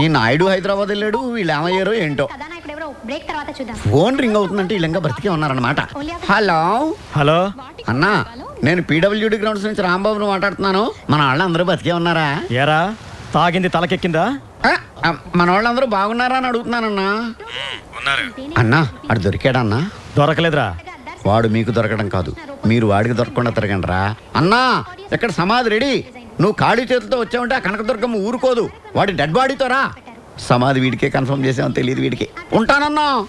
ఈ నాయుడు హైదరాబాద్ వెళ్ళాడు వీళ్ళు ఏమయ్యారో ఏంటో. కథానాయకుడు ఎవరో బ్రేక్ తర్వాత చూద్దాం. ఫోన్ రింగ్ అవుతుందంటే వీళ్ళు ఇంకా బ్రతికే ఉన్నారనమాట హలో? హలో? అన్నా నేను పీడబ్ల్యూడి గ్రౌండ్స్ నుంచి రాంబాబుని మాట్లాడుతున్నాను. మన వాళ్ళందరూ బతికే ఉన్నారా? ఏరా? తాగింది తలకెక్కిందా? మన వాళ్ళందరూ బాగున్నారా అని అడుగుతున్నానన్నా. అన్నా అడు దొరికాడన్నా దొరకలేదురా. వాడు మీకు దొరకడం కాదు. మీరు వాడికి దొరకకుండా తిరగండి రా అన్నా ఇక్కడ సమాధి రెడీ. నువ్వు ఖాళీ చేతులతో వచ్చావంటే ఆ కనకదుర్గమ్మ ఊరుకోదు. వాడి డెడ్ బాడీతో రా. సమాధి వీడికే కన్ఫర్మ్ చేసామని తెలియదు వీడికి. ఉంటానన్నా.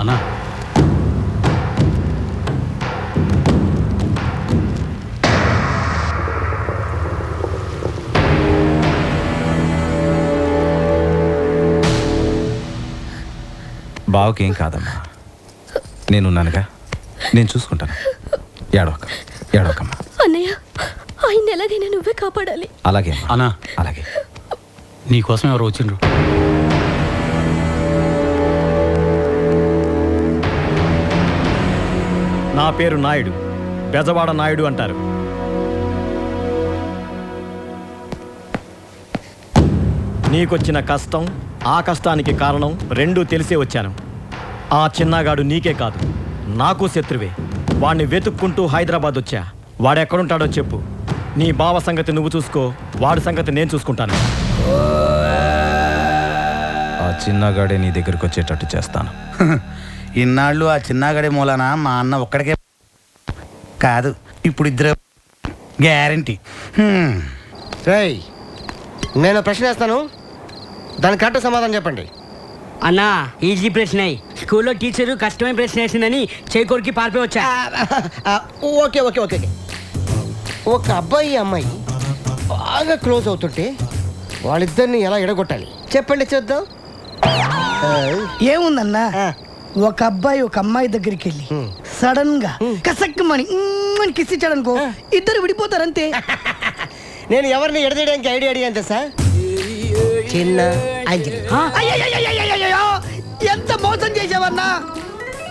అన్నా. బావకేం కాదమ్మా. నేనున్నానుగా. నేను చూసుకుంటాను. ఏడవక ఏడవకమ్మా. అన్నయ్య ఆయన ఎలాగైనా నువ్వే కాపాడాలి. అలాగే అమ్మా. అన్నా. అలాగే. నీకోసం ఎవరు వచ్చిండ్రు. నా పేరు నాయుడు. బెజవాడ నాయుడు అంటారు. నీకొచ్చిన కష్టం ఆ కష్టానికి కారణం రెండూ తెలిసే వచ్చాను. ఆ చిన్నగాడు నీకే కాదు. నాకు శత్రువే. వాణ్ణి వెతుక్కుంటూ హైదరాబాద్ వచ్చా. వాడెక్కడుంటాడో చెప్పు. నీ బావ సంగతి నువ్వు చూసుకో వాడి సంగతి నేను చూసుకుంటాను. ఆ చిన్నగాడే నీ దగ్గరికి వచ్చేటట్టు చేస్తాను. ఇన్నాళ్ళు ఆ చిన్నగడి మూలన మా అన్న ఒక్కడికే కాదు ఇప్పుడు ఇద్దరు గ్యారంటీ. నేను ప్రశ్న వేస్తాను. దానికి కరెక్ట్ సమాధానం చెప్పండి. అన్నా ఈజీ ప్రశ్న స్కూల్లో టీచరు కష్టమైన ప్రశ్న వేసిందని చేకూరికి పారిపోయి వచ్చా. ఆ, ఓకే ఓకే ఓకే. ఒక అబ్బాయి అమ్మాయి బాగా క్లోజ్ అవుతుంటే వాళ్ళిద్దరిని ఎలా ఎడగొట్టాలి? చెప్పండి చూద్దాం. ఏముందన్నా? ఒక అబ్బాయి ఒక అమ్మాయి దగ్గరికి వెళ్ళి సడన్గా కసక్కమని కిస్ ఇచ్చాడనుకో ఇద్దరు విడిపోతారంతే. నేను ఎవరిని ఎడదీయడానికి ఐడియా అడిగాను తెలుసా? చిన్న అంజలి. చేసావన్నా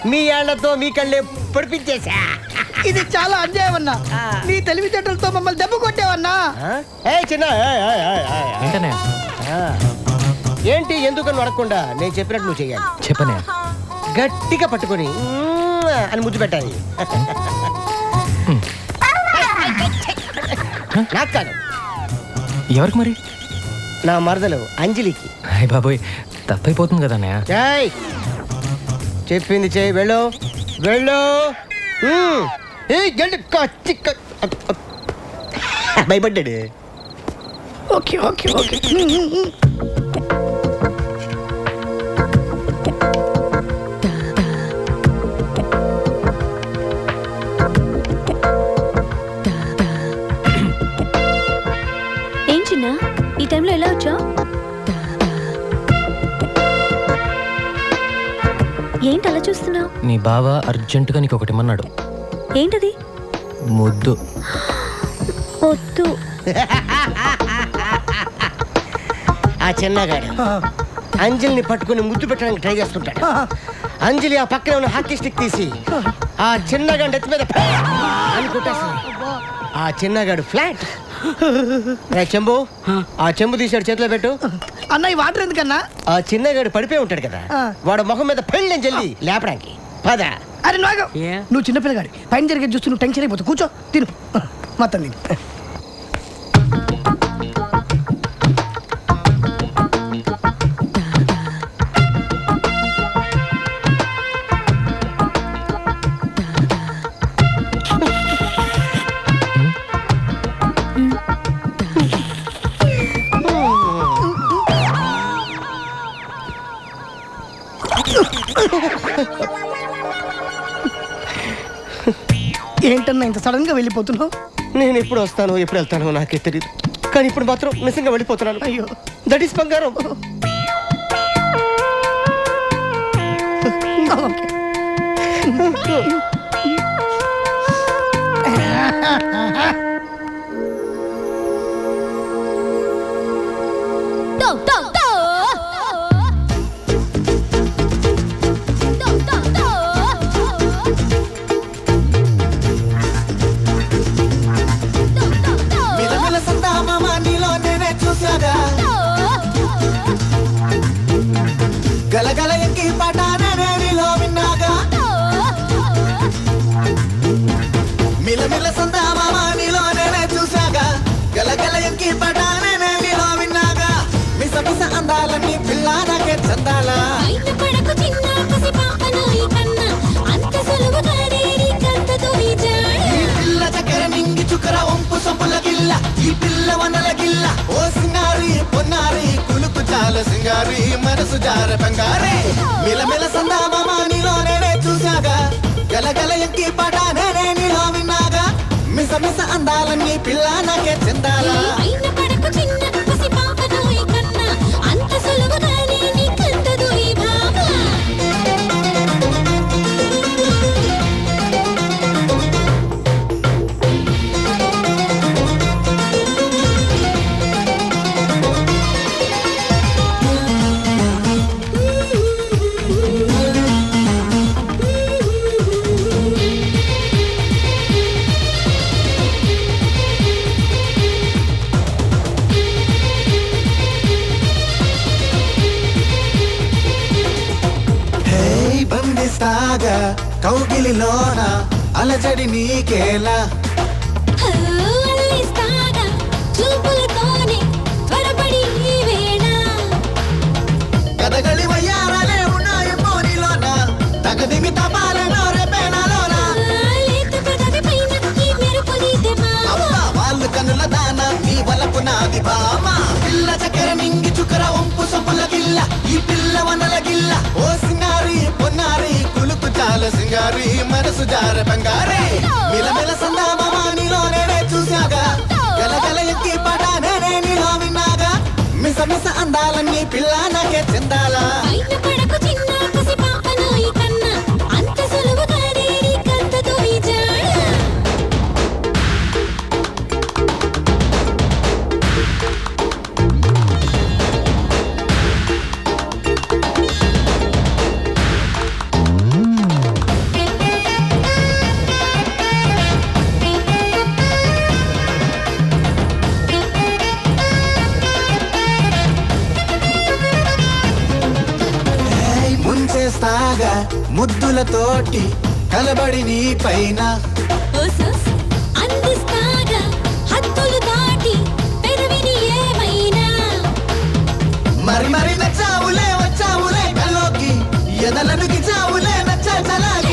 మీ ఏళ్ళతో మీ కళ్ళే పొడిపించేసా ఇది చాలా అన్యాయం అన్నా. నీ తెలివితేటలతో మమ్మల్ని దెబ్బ కొట్టావన్నా? ఏయ్ చిన్న ఏయ్, ఏయ్, ఏయ్, ఏయ్, ఏయ్. ఆ. ఏంటి ఎందుకని అడగకుండా నేను చెప్పినట్టు నువ్వు చెయ్యాలి? చెప్పనే. గట్టిగా పట్టుకొని "మ్మ్" అని ముద్దు పెట్టాలి. నాకు కాదు ఎవరికి మరి? నా మరదలు అంజలికి. అయ్య బాబోయ్ తప్పైపోతుంది కదా అన్నయ్య. ఏయ్ చెప్పింది చేయి వెళ్ళు. వెళ్ళు. భయపడ్డాడు. Okay okay okay. ఏం చిన్న? ఈ టైంలో ఎలా వచ్చా ఏంటి అలా చూస్తున్నావు? నీ బావ అర్జెంటుగా నీకు ఒకటి ఇమ్మన్నాడు. ఏంటది? ముద్దు. వద్దు. ఆ చిన్నగాడు. అంజలిని పట్టుకొని ముద్దు పెట్టడానికి ట్రై చేస్తుంటాడు. అంజలి ఆ పక్కనే ఉన్న హాకీ స్టిక్ తీసి ఆ. చిన్నగాడు నెత్తి మీద ఫా అని కొట్టేస్తుంది. ఆ చిన్నగాడు ఫ్లాట్. రే చెంబు. ఆ చెంబు తీసాడు చేతిలో పెట్టు. అన్న ఈ వాటర్ ఎందుకన్నా? ఆ చిన్నగాడు పడిపోయి ఉంటాడు కదా. వాడు మొహం మీద పెళ్ళని జల్లి లేపడానికి. పద. అరే నువ్వు ఏ? నువ్వు చిన్నపిల్లగాడి పైన జరిగేది చూస్తూ నువ్వు టెన్షన్ అయిపోతావు. కూర్చో. తిను. మొత్తం తిను. ఏంటన్నా ఇంత సడన్గా వెళ్ళిపోతున్నావు? నేను ఎప్పుడు వస్తాను ఎప్పుడు వెళ్తానో నాకే తెలియదు కానీ ఇప్పుడు మాత్రం నిజంగా వెళ్ళిపోతున్నాను. అయ్యో. దట్ ఈస్ బంగారం. ఓకే. మిలమిల సందామా నీలో నేనే చూశాక. గలగల ఎంకి పటానే నీలో విన్నాగా మిస మిస అందాలని పిల్ల నాకే చందాలా చక్కెర ఒంపు సొంపుల గిల్ల ఈ పిల్ల వనల గిల్ల ఓ సింగారి పొన్నారి కులుకు చాల సింగారి మనసు జార బంగారే. మిలమిల సందామా నీలో నేనే చూశాగా గలగల ఎంకి పటానే మిస మిస అందాలని పిల్ల నాకే చెందాలా బందిస్తాగా కౌగిలిలోన అలజడి నీకేలా? కులుకు సింగారి మనసు జార బంగారే. మిలమిల సందామా నీలో నేనే చూశాగా. ఎత్తి ఎక్కి పటానే నీలో విన్నాగా. మిస మిస అందాలన్నీ పిల్ల నాకే చెందాలా పడకు చిన్న ముద్దులతోటి కలబడి నీ పైన. మరి మరి నచ్చావులే వచ్చావులే కల్లోకి. ఎదలను గిచ్చావులే నచ్చా చలాగి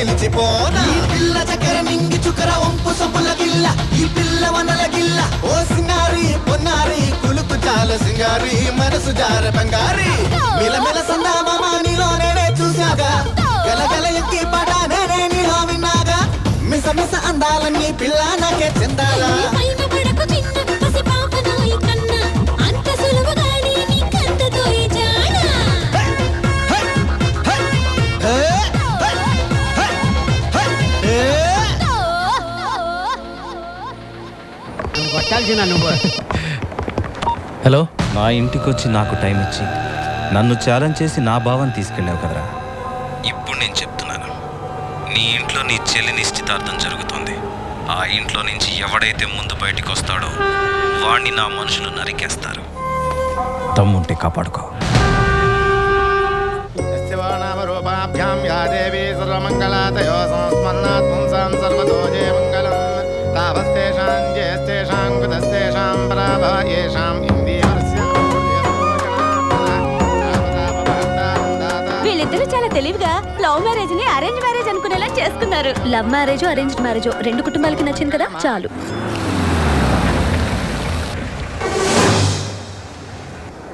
నిలిచిపోనా? ఈ పిల్ల చక్కెర మింగి చుక్కర ఒంపు సొప్పుల గిల్ల ఈ పిల్ల వనల గిల్ల. ఓ సింగారి పొన్నారి కులుకు చాల సింగారి మనసు జార బంగారి. మిలమిల సందామా నీలో నేనే చూశాగా. గలగల ఎక్కి పటానే నీలో విన్నాగా. మిస మిస అందాలన్నీ పిల్ల నాకే చెందాలా? కొట్టాల్సిన నువ్వు. హలో? నా ఇంటికి వచ్చి నాకు టైం ఇచ్చి నన్ను ఛాలెంజ్ చేసి నా భావం తీసుకెళ్ళావు కదరా? ఇప్పుడు నేను చెప్తున్నాను. నీ ఇంట్లో నీ చెల్లి నిశ్చితార్థం జరుగుతుంది. ఆ ఇంట్లో నుంచి ఎవడైతే ముందు బయటికి వస్తాడో వాణ్ణి నా మనుషులు నరికేస్తారు. తమ్ముంటే కాపాడుకో. రూపాభ్యాం యా దేవీ సర్వమంగళాతయో సంస్మన్నాత్ పుంసాం సర్వతో వీళ్ళిద్దరూ చాలా తెలివిగా లవ్ మ్యారేజ్ని అరేంజ్ మ్యారేజ్ అనుకునేలా చేసుకున్నారు. లవ్ మ్యారేజ్ అరేంజ్ మ్యారేజ్ రెండు కుటుంబాలకి నచ్చింది కదా? చాలు.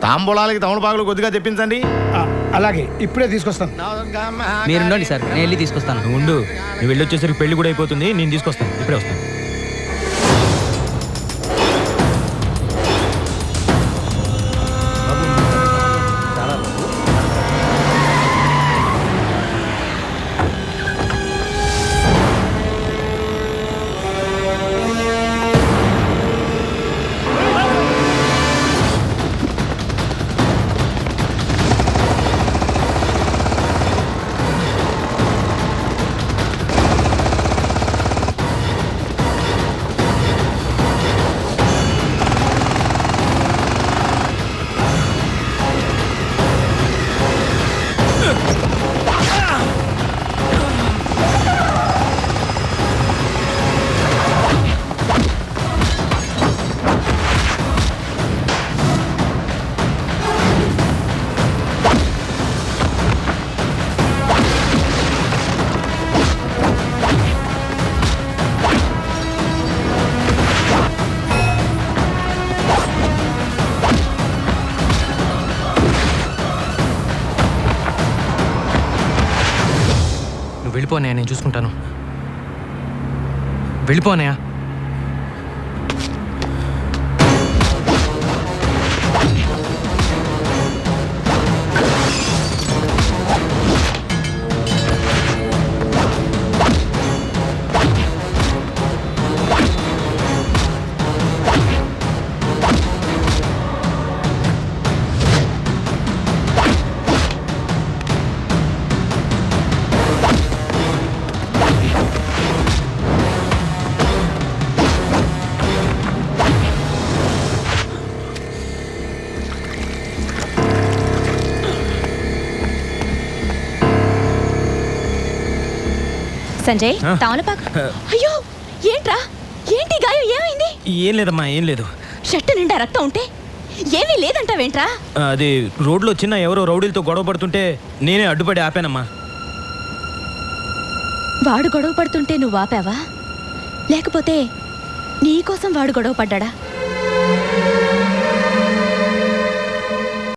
తాంబూలాలకి తమలపాకులు కొద్దిగా తెప్పించండి. అలాగే ఇప్పుడే తీసుకొస్తాను. మీరుండండి సార్ నేను వెళ్ళి తీసుకొస్తాను. ఉండు. నువ్వు వెళ్ళి వచ్చేసరికి పెళ్ళి కూడా అయిపోతుంది నేను తీసుకొస్తాను. ఇప్పుడే వస్తాను. వెళ్ళిపోనే నేను చూసుకుంటాను. వెళ్ళిపోనయా సంజయ్? తమలపాకు అయ్యో ఏంట్రా? ఏంటి గాయం? ఏమైంది? ఏం లేదమ్మా ఏం లేదు. షర్టు నిండా రక్తం ఉంటే ఏమీ లేదంటావేంట్రా? అది రోడ్లో చిన్న ఎవరో రౌడీలతో గొడవ పడుతుంటే నేనే అడ్డుపడి ఆపానమ్మా. వాడు గొడవ పడుతుంటే నువ్వు ఆపావా? లేకపోతే నీకోసం వాడు గొడవ పడ్డా